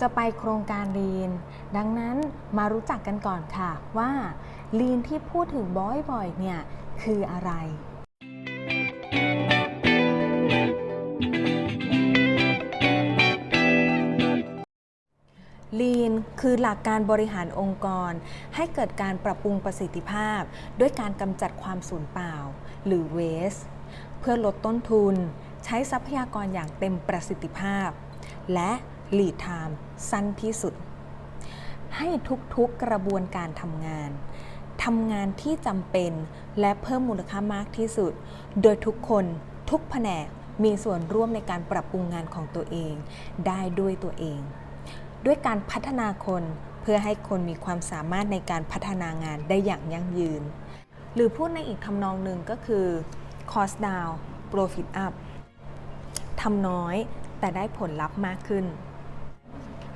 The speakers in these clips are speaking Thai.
จะไปโครงการลีน ดังนั้นมารู้จักกันก่อนค่ะว่าลีนที่พูดถึงบ่อยๆเนี่ยคืออะไรลีนคือหลักการบริหารองค์กร ให้เกิดการปรับปรุงประสิทธิภาพ ด้วยการกำจัดความสูญเปล่า หรือ waste เพื่อลดต้นทุน ใช้ทรัพยากรอย่างเต็มประสิทธิภาพ และ lead time สั้นที่สุด ให้ทุกๆกระบวนการทำงานทำงานที่จำเป็นและเพิ่มมูลค่ามากที่สุด โดยทุกคนทุกแผนกมีส่วนร่วมในการปรับปรุงงานของตัวเอง ได้ด้วยตัวเอง ด้วยการพัฒนาคนเพื่อให้คนมีความสามารถในการพัฒนางานได้อย่างยั่งยืน หรือพูดในอีกทำนองหนึ่งก็คือ cost down profit up ทำน้อยแต่ได้ผลลัพธ์มากขึ้น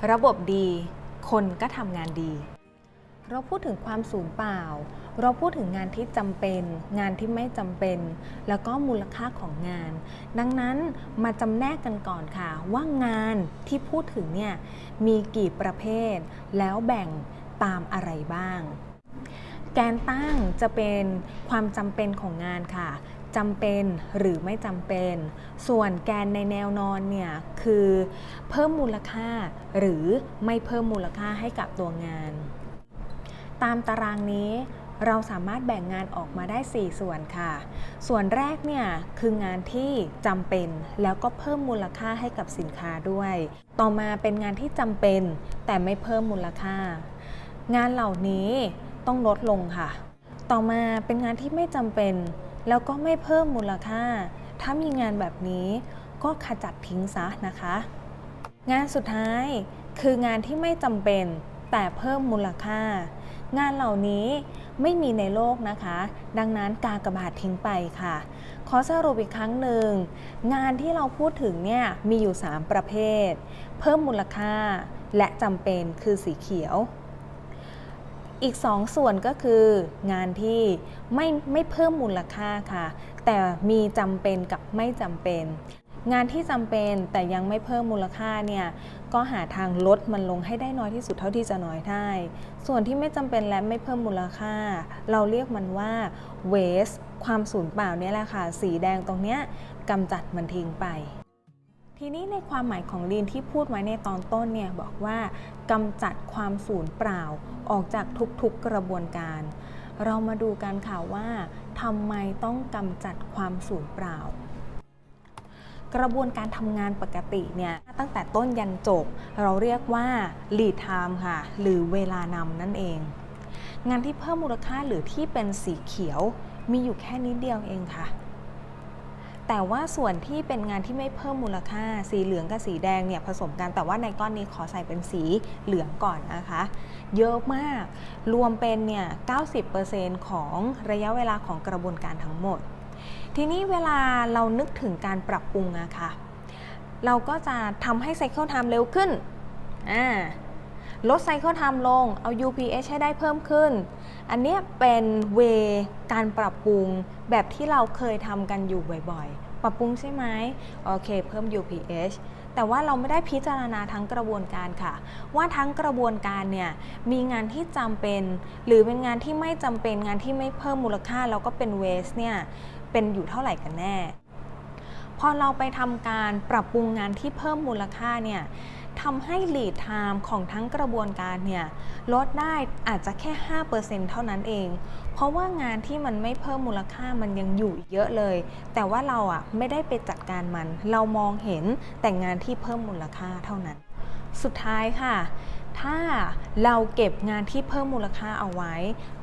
ระบบดี คนก็ทำงานดี เราพูดถึงความสูญเปล่า เราพูดถึงงานที่จำเป็น งานที่ไม่จำเป็น แล้วก็มูลค่าของงาน ดังนั้นมาจำแนกกันก่อนค่ะ ว่างานที่พูดถึงเนี่ยมีกี่ประเภท แล้วแบ่งตามอะไรบ้าง แกนตั้งจะเป็นความจำเป็นของงานค่ะ จำเป็นหรือไม่จำเป็น ส่วนแกนในแนวนอนเนี่ยคือเพิ่มมูลค่าหรือไม่เพิ่มมูลค่าให้กับตัวงาน ตามตารางนี้เราสามารถแบ่งงานออกมาได้ 4 ส่วนค่ะ ส่วนแรกเนี่ยคืองานที่จำเป็นแล้วก็เพิ่มมูลค่าให้กับสินค้าด้วย ต่อมาเป็นงานที่จำเป็น แต่ไม่เพิ่มมูลค่า งานเหล่านี้ต้องลดลงค่ะ ต่อมาเป็นงานที่ไม่จำเป็น แล้วก็ไม่เพิ่มมูลค่า ถ้ามีงานแบบนี้ก็ขจัดทิ้งซะนะคะ งานสุดท้ายคืองานที่ไม่จำเป็นแต่เพิ่มมูลค่า งานเหล่านี้ไม่มีในโลกนะคะ ดังนั้นกากระบาททิ้งไปค่ะ ขอสรุปอีกครั้งหนึ่ง งานที่เราพูดถึงเนี่ยมีอยู่ 3 ประเภท เพิ่มมูลค่าและจำเป็นคือสีเขียว อีก 2 ส่วนก็คืองานที่ไม่ไม่เพิ่มมูลค่าค่ะ แต่มีจำเป็นกับไม่จำเป็น งานที่จำเป็นแต่ยังไม่เพิ่มมูลค่าเนี่ยก็หาทางลดมันลงให้ได้น้อยที่สุดเท่าที่จะน้อยได้ ส่วนที่ไม่จำเป็นและไม่เพิ่มมูลค่า เราเรียกมันว่า waste ความสูญเปล่าเนี่ยแหละค่ะ สีแดงตรงเนี้ยกำจัดมันทิ้งไป ทีนี้ในความหมายของลีนที่พูดไว้ในตอนต้นเนี่ยบอกว่ากำจัดความสูญเปล่าออกจากทุกๆกระบวนการ เรามาดูกันค่ะว่าทำไมต้องกำจัดความสูญเปล่า กระบวนการทำงานปกติเนี่ยตั้งแต่ต้นยันจบ เราเรียกว่า lead time ค่ะ หรือเวลานำนั่นเอง งานที่เพิ่มมูลค่าหรือที่เป็นสีเขียวมีอยู่แค่นิดเดียวเองค่ะ แต่ว่าส่วนที่เป็นงานที่ไม่เพิ่มมูลค่าสีเหลืองกับสีแดงเนี่ยผสมกัน แต่ว่าในก้อนนี้ขอใส่เป็นสีเหลืองก่อนนะคะ เยอะมาก รวมเป็นเนี่ย 90%ของระยะเวลาของกระบวนการทั้งหมด ทีนี้เวลาเรานึกถึงการปรับปรุงอะค่ะ เราก็จะทำให้ไซเคิลไทม์เร็วขึ้น อ่า ลดไซเคิลไทม์ลง เอา UPH ให้ได้เพิ่มขึ้น อันนี้เป็นเวการปรับปรุงแบบที่เราเคยทำกันอยู่บ่อยๆ ปรับปรุงใช่ไหมโอเค เพิ่ม UPH แต่ว่าเราไม่ได้พิจารณาทั้งกระบวนการค่ะ ว่าทั้งกระบวนการเนี่ยมีงานที่จำเป็น หรือเป็นงานที่ไม่จำเป็นงานที่ไม่เพิ่มมูลค่า แล้วก็เป็นเวสเนี่ยเป็นอยู่เท่าไหร่กันแน่ พอเราไปทำการปรับปรุงงานที่เพิ่มมูลค่าเนี่ยทำให้ lead time ของทั้งกระบวนการเนี่ยลดได้อาจจะแค่ 5%เท่านั้นเอง เพราะว่างานที่มันไม่เพิ่มมูลค่ามันยังอยู่เยอะเลย แต่ว่าเราอะไม่ได้ไปจัดการมัน เรามองเห็นแต่งานที่เพิ่มมูลค่าเท่านั้น สุดท้ายค่ะ ถ้าเราเก็บงานที่เพิ่มมูลค่าเอาไว้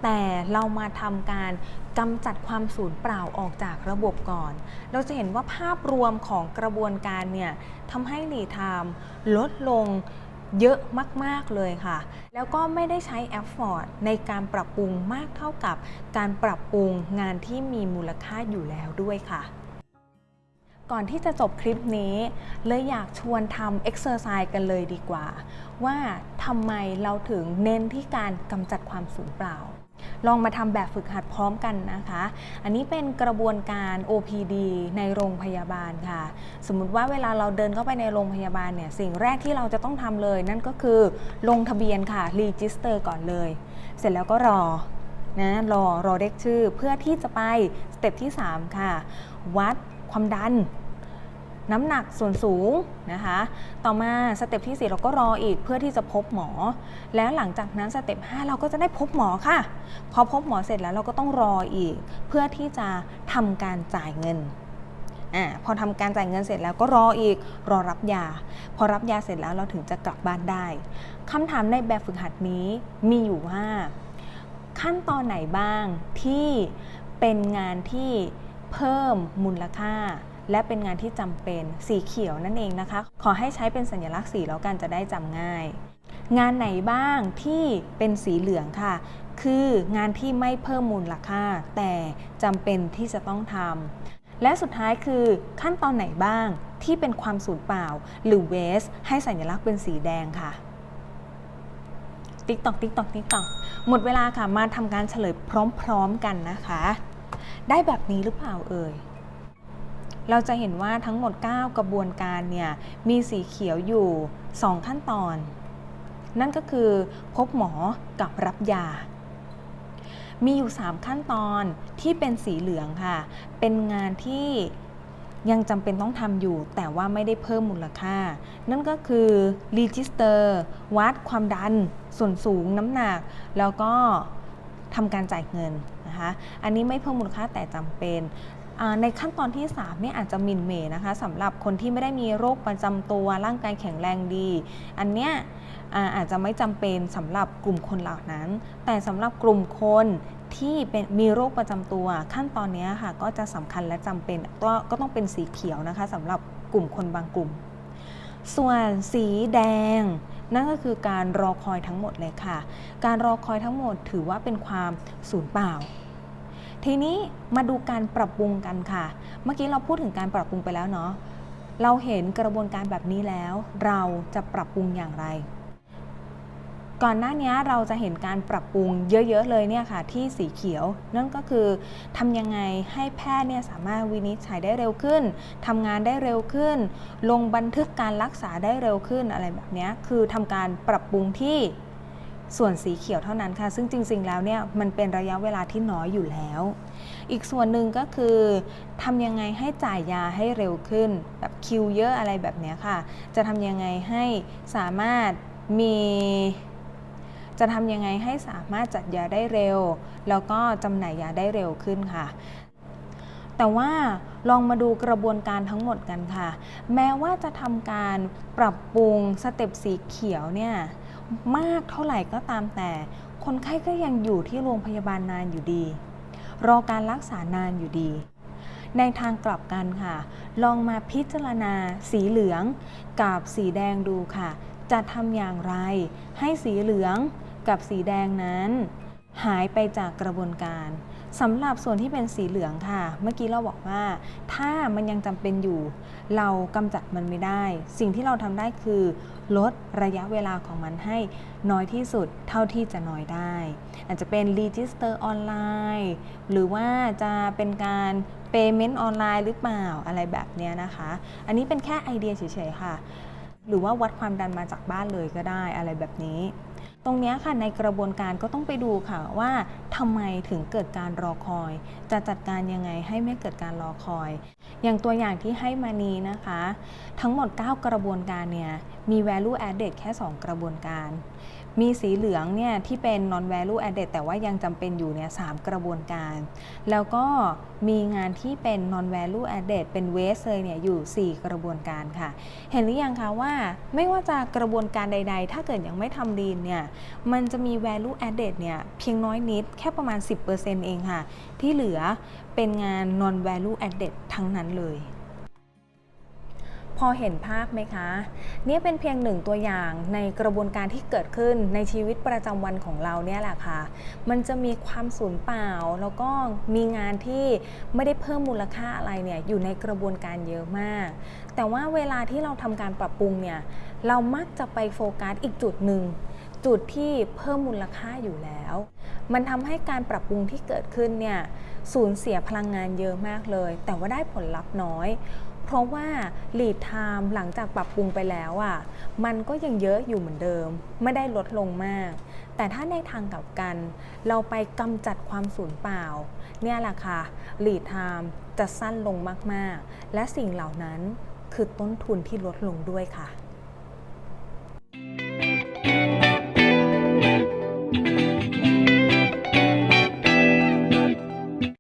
แต่เรามาทำการกำจัดความสูญเปล่าออกจากระบบก่อน เราจะเห็นว่าภาพรวมของกระบวนการเนี่ยทำให้รีไทม์ลดลงเยอะมาก ๆ เลยค่ะ แล้วก็ไม่ได้ใช้แอฟฟอร์ดในการปรับปรุงมากเท่ากับการปรับปรุงงานที่มีมูลค่าอยู่แล้วด้วยค่ะ ก่อนที่จะจบคลิปนี้ เลยอยากชวนทำเอ็กซ์เซอร์ไซส์กันเลยดีกว่า ว่าทำไมเราถึงเน้นที่การกำจัดความสูญเปล่า ลองมาทำแบบฝึกหัดพร้อมกันนะคะ อันนี้เป็นกระบวนการ OPD ในโรงพยาบาลค่ะ สมมุติว่าเวลาเราเดินเข้าไปในโรงพยาบาลเนี่ย สิ่งแรกที่เราจะต้องทำเลย นั่นก็คือลงทะเบียนค่ะรีจิสเตอร์ก่อนเลย เสร็จแล้วก็รอนะรอรอเรียกชื่อเพื่อที่จะไปสเต็ปที่ 3 ค่ะ วัดความดัน น้ำหนักส่วนสูงนะคะ ต่อมาสเต็ปที่ 4 เราก็รออีกเพื่อที่จะพบหมอ แล้วหลังจากนั้นสเต็ป5เราก็จะได้พบหมอค่ะ พอพบหมอเสร็จแล้วเราก็ต้องรออีก เพื่อที่จะทำการจ่ายเงินอ่าพอทำการจ่ายเงินเสร็จแล้วก็รออีกรอรับยา พอรับยาเสร็จแล้วเราถึงจะกลับบ้านได้คำถามในแบบฝึกหัดนี้มีอยู่ว่า ขั้นตอนไหนบ้างที่เป็นงานที่เพิ่มมูลค่า และเป็นงานที่จำเป็นสีเขียวนั่นเองนะคะ ขอให้ใช้เป็นสัญลักษณ์สีแล้วกันจะได้จำง่าย งานไหนบ้างที่เป็นสีเหลืองค่ะ คืองานที่ไม่เพิ่มมูลค่า แต่จำเป็นที่จะต้องทำและสุดท้ายคือขั้นตอนไหนบ้างที่เป็นความสูญเปล่า หรือ waste ให้สัญลักษณ์เป็นสีแดงค่ะติ๊กตอกติ๊กตอกติ๊กตอกหมดเวลาค่ะมาทำการเฉลยพร้อม ๆ กันนะคะ ได้แบบนี้หรือเปล่าเอ่ย เราจะเห็นว่าทั้งหมด 9 กระบวนการเนี่ยมีสีเขียวอยู่ 2 ขั้นตอน นั่นก็คือพบหมอกับรับยา มีอยู่ 3 ขั้นตอนที่เป็นสีเหลืองค่ะ เป็นงานที่ยังจำเป็นต้องทำอยู่ แต่ว่าไม่ได้เพิ่มมูลค่า นั่นก็คือรีจิสเตอร์วัดความดัน ส่วนสูงน้ำหนัก แล้วก็ทำการจ่ายเงินนะคะ อันนี้ไม่เพิ่มมูลค่าแต่จำเป็น ในขั้นตอนที่3เนี่ยอาจจะมินเหมนะคะสำหรับคนที่ไม่ได้มีโรคประจำตัวร่างกายแข็งแรงดี อันเนี้ยอาจจะไม่จำเป็นสำหรับกลุ่มคนเหล่านั้น แต่สำหรับกลุ่มคนที่เป็นมีโรคประจำตัว ขั้นตอนนี้ค่ะก็จะสำคัญและจำเป็นก็ก็ต้องเป็นสีเขียวนะคะสำหรับกลุ่มคนบางกลุ่ม ส่วนสีแดงนั่นก็คือการรอคอยทั้งหมดเลยค่ะ การรอคอยทั้งหมดถือว่าเป็นความสูญเปล่า ทีนี้มาดูการปรับปรุงกันค่ะ เมื่อกี้เราพูดถึงการปรับปรุงไปแล้วเนาะ เราเห็นกระบวนการแบบนี้แล้ว เราจะปรับปรุงอย่างไร ก่อนหน้านี้เราจะเห็นการปรับปรุงเยอะๆเลยเนี่ยค่ะที่สีเขียว นั่นก็คือทำยังไงให้แพทย์เนี่ยสามารถวินิจฉัยได้เร็วขึ้นทำงานได้เร็วขึ้น ลงบันทึกการรักษาได้เร็วขึ้นอะไรแบบเนี้ยคือทำการปรับปรุงที่ ส่วนสีเขียวเท่านั้นค่ะ ซึ่งจริง ๆ แล้วเนี่ยมันเป็นระยะเวลาที่น้อยอยู่แล้ว อีกส่วนหนึ่งก็คือทำยังไงให้จ่ายยาให้เร็วขึ้น แบบคิวเยอะอะไรแบบนี้ค่ะ จะทำยังไงให้สามารถมีจะทำยังไงให้สามารถจัดยาได้เร็ว แล้วก็จำหน่ายยาได้เร็วขึ้นค่ะ แต่ว่าลองมาดูกระบวนการทั้งหมดกันค่ะ แม้ว่าจะทำการปรับปรุงสเต็ปสีเขียวเนี่ย มากเท่าไหร่ก็ตามแต่ คนไข้ก็ยังอยู่ที่โรงพยาบาลนานอยู่ดี รอการรักษานานอยู่ดี ในทางกลับกันค่ะ ลองมาพิจารณาสีเหลืองกับสีแดงดูค่ะ จะทำอย่างไร ให้สีเหลืองกับสีแดงนั้น หายไปจากกระบวนการ สำหรับส่วนที่เป็นสีเหลืองค่ะ เมื่อกี้เราบอกว่า ถ้ามันยังจำเป็นอยู่ เรากำจัดมันไม่ได้ สิ่งที่เราทำได้คือ ลดระยะเวลาของมันให้น้อยที่สุดเท่าที่จะน้อยได้ อาจจะเป็น register ออนไลน์หรือว่าจะเป็นการเ payment ออนไลน์หรือเปล่าอะไรแบบเนี้ยนะคะ อันนี้เป็นแค่ไอเดียเฉยๆค่ะ หรือว่าวัดความดันมาจากบ้านเลยก็ได้อะไรแบบนี้ ตรงนี้ค่ะในกระบวนการก็ต้องไปดูค่ะว่าทำไมถึงเกิดการรอคอย จะจัดการยังไงให้ไม่เกิดการรอคอย อย่างตัวอย่างที่ให้มานี้นะคะ ทั้งหมด 9 กระบวนการเนี่ยมี value added แค่ 2 กระบวนการ มีสีเหลืองเนี่ยที่เป็น non value added แต่ว่ายังจำเป็นอยู่เนี่ยสกระบวนการ แล้วก็มีงานที่เป็น non value added เป็น waste เลยเนี่ยอยู่ 4 กระบวนการค่ะ เห็นหรือยังคะว่าไม่ว่าจะกระบวนการใด ๆ ถ้าเกิดยังไม่ทำดีนเนี่ยมันจะมี value added เนี่ยเพียงน้อยนิดแค่ประมาณ 10%เองค่ะ ที่เหลือเป็นงาน non value added ทั้งนั้นเลย พอเห็นภาพไหมคะ นี่เป็นเพียงหนึ่งตัวอย่างในกระบวนการที่เกิดขึ้นในชีวิตประจำวันของเราเนี่ยแหละค่ะ มันจะมีความสูญเปล่า แล้วก็มีงานที่ไม่ได้เพิ่มมูลค่าอะไรเนี่ยอยู่ในกระบวนการเยอะมาก แต่ว่าเวลาที่เราทำการปรับปรุงเนี่ยเรามักจะไปโฟกัสอีกจุดหนึ่งจุดที่เพิ่มมูลค่าอยู่แล้ว มันทำให้การปรับปรุงที่เกิดขึ้นเนี่ยสูญเสียพลังงานเยอะมากเลย แต่ว่าได้ผลลัพธ์น้อย เพราะว่า lead time หลังจากปรับปรุงไปแล้วอะมันก็ยังเยอะอยู่เหมือนเดิม ไม่ได้ลดลงมาก แต่ถ้าในทางกลับกัน เราไปกำจัดความสูญเปล่า เนี่ยแหละค่ะ lead time จะสั้นลงมากๆ และสิ่งเหล่านั้นคือต้นทุนที่ลดลงด้วยค่ะ